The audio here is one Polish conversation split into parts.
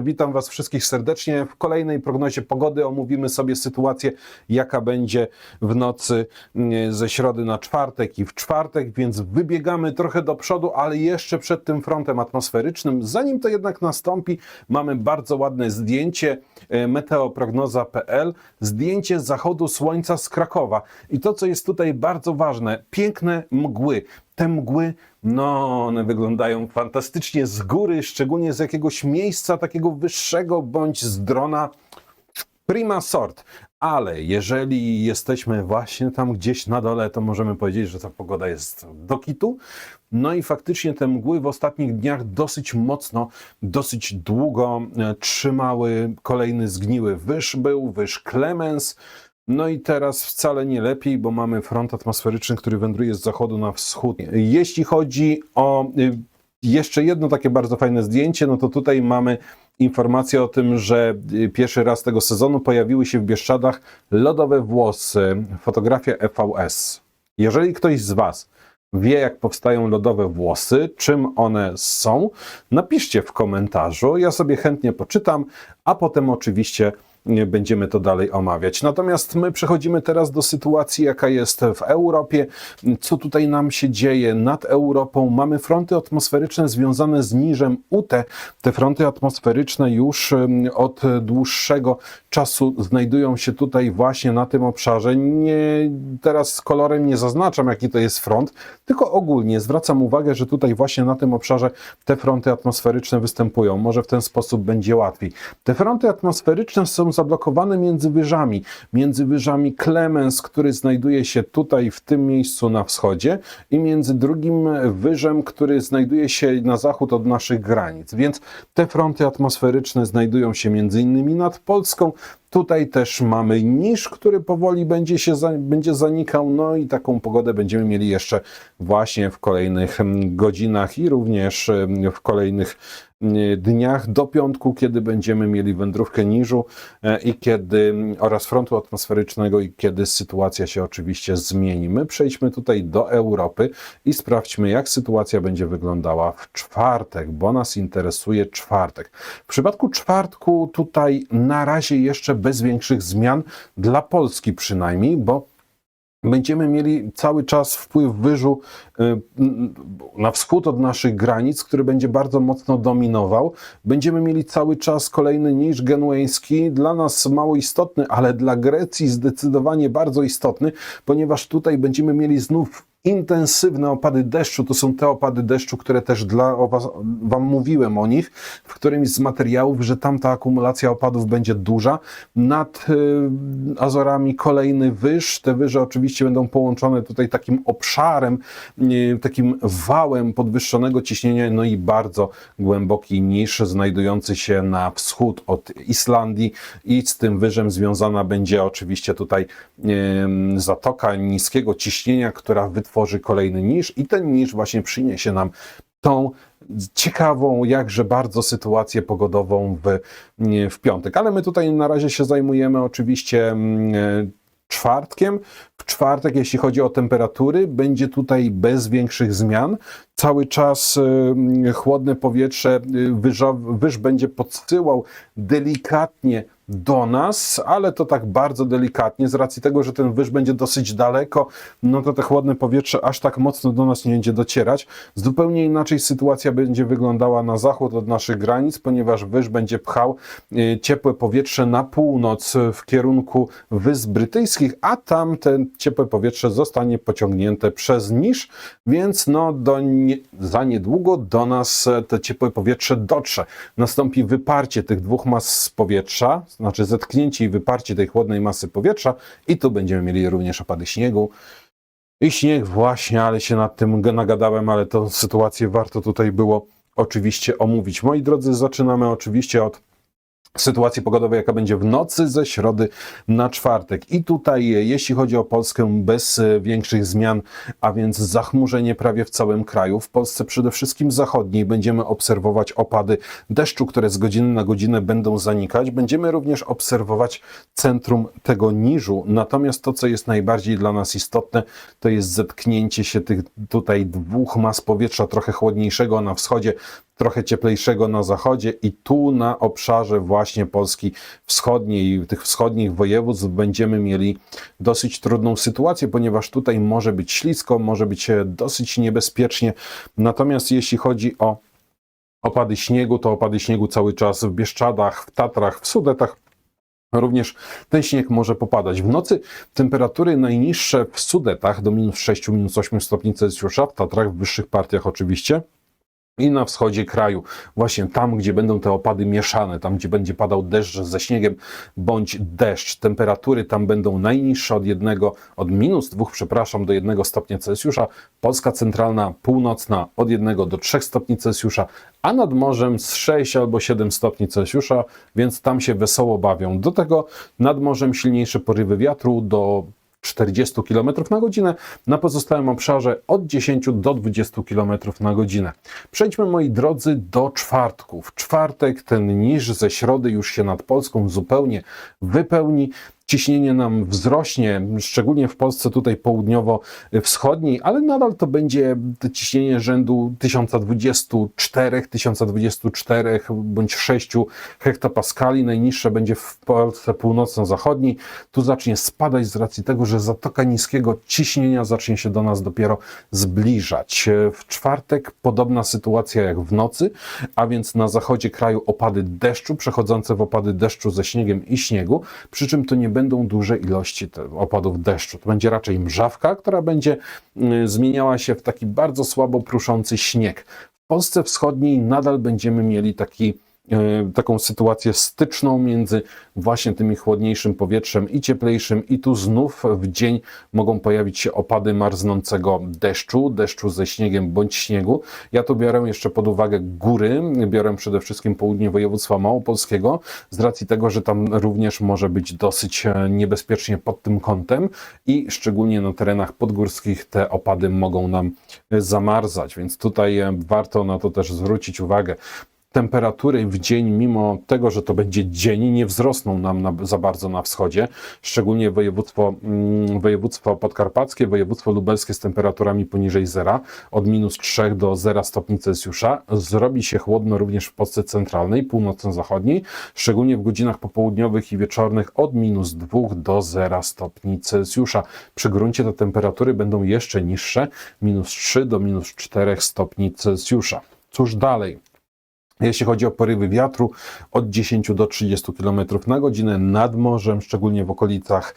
Witam Was wszystkich serdecznie. W kolejnej prognozie pogody omówimy sobie sytuację, jaka będzie w nocy mm, ze środy na czwartek i w czwartek, więc wybiegamy trochę do przodu, ale jeszcze przed tym frontem atmosferycznym. Zanim to jednak nastąpi, mamy bardzo ładne zdjęcie e, meteoprognoza.pl, zdjęcie zachodu słońca z Krakowa. I to, co jest tutaj bardzo ważne, piękne mgły te mgły, no one wyglądają fantastycznie z góry, szczególnie z jakiegoś miejsca takiego wyższego bądź z drona. Prima sort. Ale jeżeli jesteśmy właśnie tam gdzieś na dole, to możemy powiedzieć, że ta pogoda jest do kitu. No i faktycznie te mgły w ostatnich dniach dosyć mocno, dosyć długo e, trzymały kolejny zgniły wyż był, wyż Clemens. No i teraz wcale nie lepiej, bo mamy front atmosferyczny, który wędruje z zachodu na wschód. Jeśli chodzi o y, jeszcze jedno takie bardzo fajne zdjęcie, no to tutaj mamy informację o tym, że y, pierwszy raz tego sezonu pojawiły się w Bieszczadach lodowe włosy, fotografia EVS. Jeżeli ktoś z Was wie, jak powstają lodowe włosy, czym one są, napiszcie w komentarzu. Ja sobie chętnie poczytam, a potem oczywiście będziemy to dalej omawiać. Natomiast my przechodzimy teraz do sytuacji, jaka jest w Europie. Co tutaj nam się dzieje nad Europą? Mamy fronty atmosferyczne związane z niżem UT. Te fronty atmosferyczne już od dłuższego czasu znajdują się tutaj właśnie na tym obszarze. Nie, teraz kolorem nie zaznaczam, jaki to jest front, tylko ogólnie zwracam uwagę, że tutaj właśnie na tym obszarze te fronty atmosferyczne występują. Może w ten sposób będzie łatwiej. Te fronty atmosferyczne są zablokowane między wyżami. Między wyżami Clemens, który znajduje się tutaj w tym miejscu na wschodzie i między drugim wyżem, który znajduje się na zachód od naszych granic. Więc te fronty atmosferyczne znajdują się między innymi nad Polską, Tutaj też mamy niż, który powoli będzie się za, będzie zanikał, no i taką pogodę będziemy mieli jeszcze właśnie w kolejnych mm, godzinach i również mm, w kolejnych mm, dniach do piątku, kiedy będziemy mieli wędrówkę niżu e, i kiedy oraz frontu atmosferycznego i kiedy sytuacja się oczywiście zmieni. My przejdźmy tutaj do Europy i sprawdźmy, jak sytuacja będzie wyglądała w czwartek, bo nas interesuje czwartek. W przypadku czwartku tutaj na razie jeszcze bez większych zmian dla Polski przynajmniej, bo będziemy mieli cały czas wpływ wyżu y, na wschód od naszych granic, który będzie bardzo mocno dominował. Będziemy mieli cały czas kolejny niż genueński, dla nas mało istotny, ale dla Grecji zdecydowanie bardzo istotny, ponieważ tutaj będziemy mieli znów intensywne opady deszczu. To są te opady deszczu, które też dla was, Wam mówiłem o nich w którymś z materiałów, że tam ta akumulacja opadów będzie duża. Nad y, Azorami kolejny wyż. Te wyże oczywiście będą połączone tutaj takim obszarem, y, takim wałem podwyższonego ciśnienia, no i bardzo głęboki niż znajdujący się na wschód od Islandii i z tym wyżem związana będzie oczywiście tutaj y, zatoka niskiego ciśnienia, która wytworzy tworzy kolejny niż i ten niż właśnie przyniesie nam tą ciekawą, jakże bardzo sytuację pogodową w, w piątek. Ale my tutaj na razie się zajmujemy oczywiście mm, czwartkiem. W czwartek, jeśli chodzi o temperatury, będzie tutaj bez większych zmian. Cały czas y, chłodne powietrze, y, wyż, będzie podsyłał delikatnie do nas, ale to tak bardzo delikatnie, z racji tego, że ten wyż będzie dosyć daleko, no to te chłodne powietrze aż tak mocno do nas nie będzie docierać. Zupełnie inaczej sytuacja będzie wyglądała na zachód od naszych granic, ponieważ wyż będzie pchał y, ciepłe powietrze na północ w kierunku Wysp Brytyjskich, a tam te ciepłe powietrze zostanie pociągnięte przez niż, więc no do nie, za niedługo do nas to ciepłe powietrze dotrze. Nastąpi wyparcie tych dwóch mas powietrza, znaczy zetknięcie i wyparcie tej chłodnej masy powietrza i tu będziemy mieli również opady śniegu. I śnieg właśnie, ale się nad tym nagadałem, ale tę sytuację warto tutaj było oczywiście omówić. Moi drodzy, zaczynamy oczywiście od sytuacji pogodowej, jaka będzie w nocy ze środy na czwartek. I tutaj, jeśli chodzi o Polskę, bez e, większych zmian, a więc zachmurzenie prawie w całym kraju. W Polsce przede wszystkim zachodniej będziemy obserwować opady deszczu, które z godziny na godzinę będą zanikać. Będziemy również obserwować centrum tego niżu. Natomiast to, co jest najbardziej dla nas istotne, to jest zetknięcie się tych tutaj dwóch mas powietrza, trochę chłodniejszego na wschodzie, trochę cieplejszego na zachodzie i tu na obszarze właśnie Polski wschodniej, tych wschodnich województw będziemy mieli dosyć trudną sytuację, ponieważ tutaj może być ślisko, może być e, dosyć niebezpiecznie. Natomiast jeśli chodzi o opady śniegu, to opady śniegu cały czas w Bieszczadach, w Tatrach, w Sudetach. Również ten śnieg może popadać. W nocy temperatury najniższe w Sudetach do minus 6, minus 8 stopni Celsjusza, w Tatrach w wyższych partiach oczywiście i na wschodzie kraju, właśnie tam, gdzie będą te opady mieszane, tam, gdzie będzie padał deszcz ze śniegiem bądź deszcz, temperatury tam będą najniższe od jednego, od minus dwóch, przepraszam, do jednego stopnia Celsjusza, Polska centralna, północna od jednego do trzech stopni Celsjusza, a nad morzem z 6 albo 7 stopni Celsjusza, więc tam się wesoło bawią. Do tego nad morzem silniejsze porywy wiatru do 40 km na godzinę, na pozostałym obszarze od 10 do 20 km na godzinę. Przejdźmy, moi drodzy, do czwartku. W czwartek ten niż ze środy już się nad Polską zupełnie wypełni. Ciśnienie nam wzrośnie, szczególnie w Polsce tutaj południowo-wschodniej, ale nadal to będzie ciśnienie rzędu 1024, 1024 bądź 6 hektopaskali. Najniższe będzie w Polsce północno-zachodniej. Tu zacznie spadać z racji tego, że zatoka niskiego ciśnienia zacznie się do nas dopiero zbliżać. W czwartek podobna sytuacja jak w nocy, a więc na zachodzie kraju opady deszczu, przechodzące w opady deszczu ze śniegiem i śniegu, przy czym to nie będą duże ilości opadów deszczu. To będzie raczej mrzawka, która będzie y, zmieniała się w taki bardzo słabo pruszący śnieg. W Polsce Wschodniej nadal będziemy mieli taki taką sytuację styczną między właśnie tym chłodniejszym powietrzem i cieplejszym i tu znów w dzień mogą pojawić się opady marznącego deszczu, deszczu ze śniegiem bądź śniegu. Ja tu biorę jeszcze pod uwagę góry, biorę przede wszystkim południe województwa małopolskiego, z racji tego, że tam również może być dosyć e, niebezpiecznie pod tym kątem i szczególnie na terenach podgórskich te opady mogą nam e, zamarzać, więc tutaj e, warto na to też zwrócić uwagę temperatury w dzień, mimo tego, że to będzie dzień, nie wzrosną nam na, za bardzo na wschodzie, szczególnie województwo, mm, województwo podkarpackie, województwo lubelskie z temperaturami poniżej zera, od minus 3 do 0 stopni Celsjusza. Zrobi się chłodno również w Polsce centralnej, północno-zachodniej, szczególnie w godzinach popołudniowych i wieczornych od minus 2 do 0 stopni Celsjusza. Przy gruncie te temperatury będą jeszcze niższe, minus 3 do minus 4 stopni Celsjusza. Cóż dalej? Jeśli chodzi o porywy wiatru, od 10 do 30 km na godzinę nad morzem, szczególnie w okolicach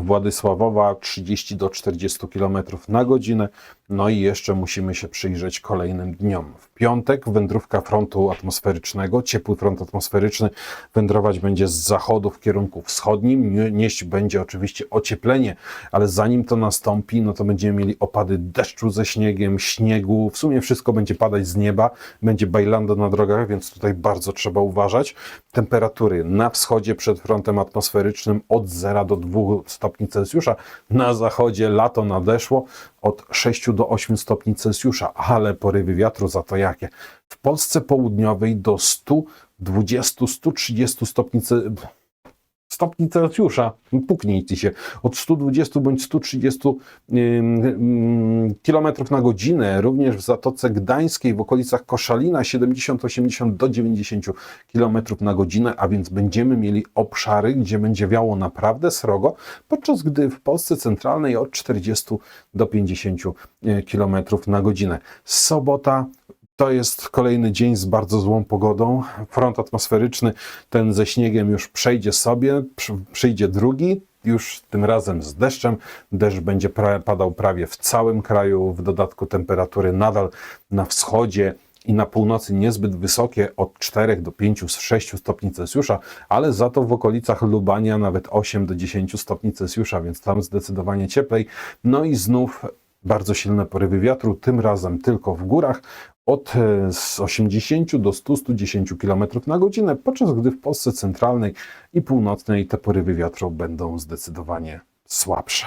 Władysławowa, 30 do 40 km na godzinę. No i jeszcze musimy się przyjrzeć kolejnym dniom. W piątek wędrówka frontu atmosferycznego, ciepły front atmosferyczny wędrować będzie z zachodu w kierunku wschodnim. Nieść będzie oczywiście ocieplenie, ale zanim to nastąpi, no to będziemy mieli opady deszczu ze śniegiem, śniegu. W sumie wszystko będzie padać z nieba, będzie bajlando na drogach, więc tutaj bardzo trzeba uważać. Temperatury na wschodzie przed frontem atmosferycznym od 0 do 2 stopni Celsjusza. Na zachodzie lato nadeszło od 6 do 8 stopni Celsjusza, ale porywy wiatru za to jakie? W Polsce południowej do 120-130 stopni Celsjusza stopni Celsjusza, puknij ty się, od 120 bądź 130 km na godzinę, również w Zatoce Gdańskiej, w okolicach Koszalina 70-80 do 90 km na godzinę, a więc będziemy mieli obszary, gdzie będzie wiało naprawdę srogo, podczas gdy w Polsce centralnej od 40 do 50 km na godzinę. Sobota to jest kolejny dzień z bardzo złą pogodą. Front atmosferyczny, ten ze śniegiem już przejdzie sobie, przyjdzie drugi, już tym razem z deszczem. Deszcz będzie padał prawie w całym kraju, w dodatku temperatury nadal na wschodzie i na północy niezbyt wysokie, od 4 do 5, 6 stopni Celsjusza, ale za to w okolicach Lubania nawet 8 do 10 stopni Celsjusza, więc tam zdecydowanie cieplej. No i znów bardzo silne porywy wiatru, tym razem tylko w górach, od 80 e, do 100-110 km na godzinę, podczas gdy w Polsce centralnej i północnej te porywy wiatru będą zdecydowanie słabsze.